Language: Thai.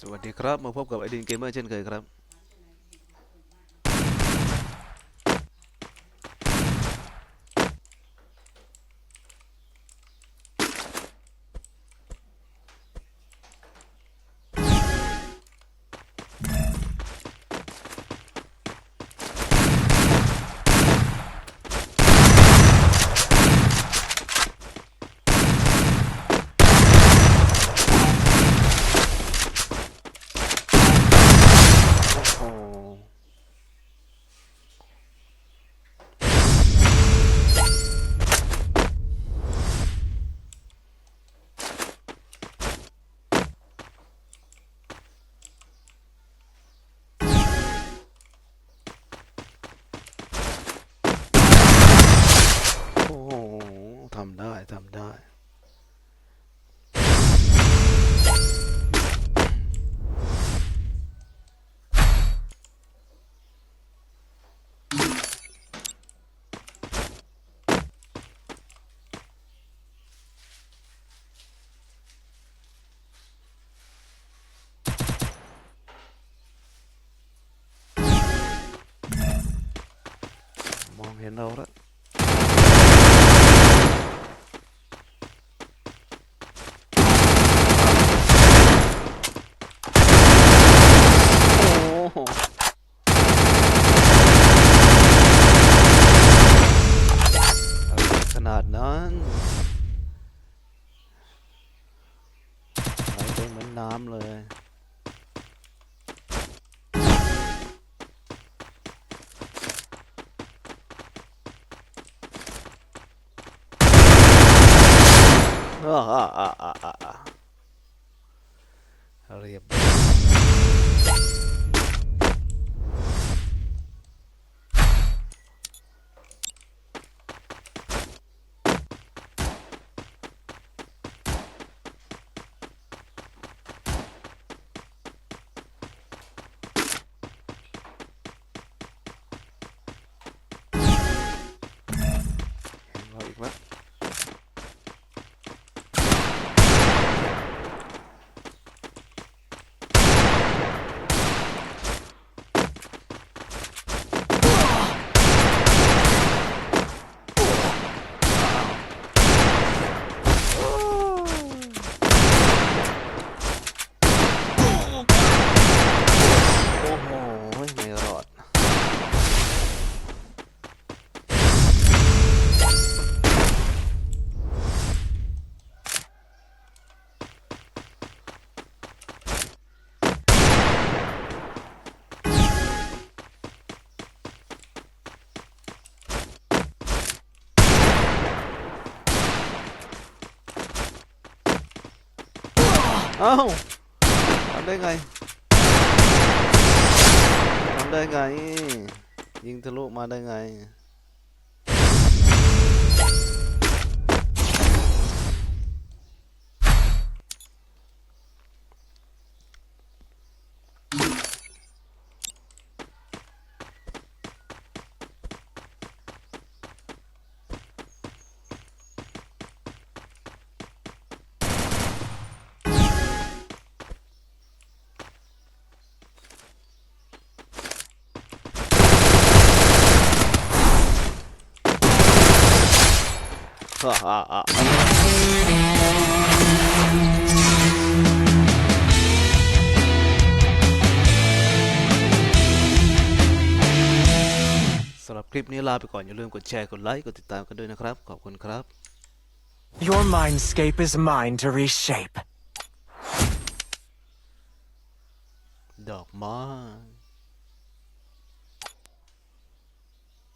สวัสดีครับ มาพบกับไอดินเกมเมอร์เช่นเคยครับำได้ทำได้มองเห็นเราแล้ว โอ้โหอะไรขนาดนั้นไหลไปเหมือ น้ำเลยอ่าอ่าอ่าอ่าอ่าอ่าเรียบ ห็ เอ้าทำได้ไงทำได้ไง ยิงทะลุมาได้ไง สำหรับคลิปนี้ลาไปก่อน อย่าลืมกดแชร์ กดไลค์ กดติดตามกันด้วยนะครับ ขอบคุณครับ Your mindscape is mine to reshape. ดอกไม้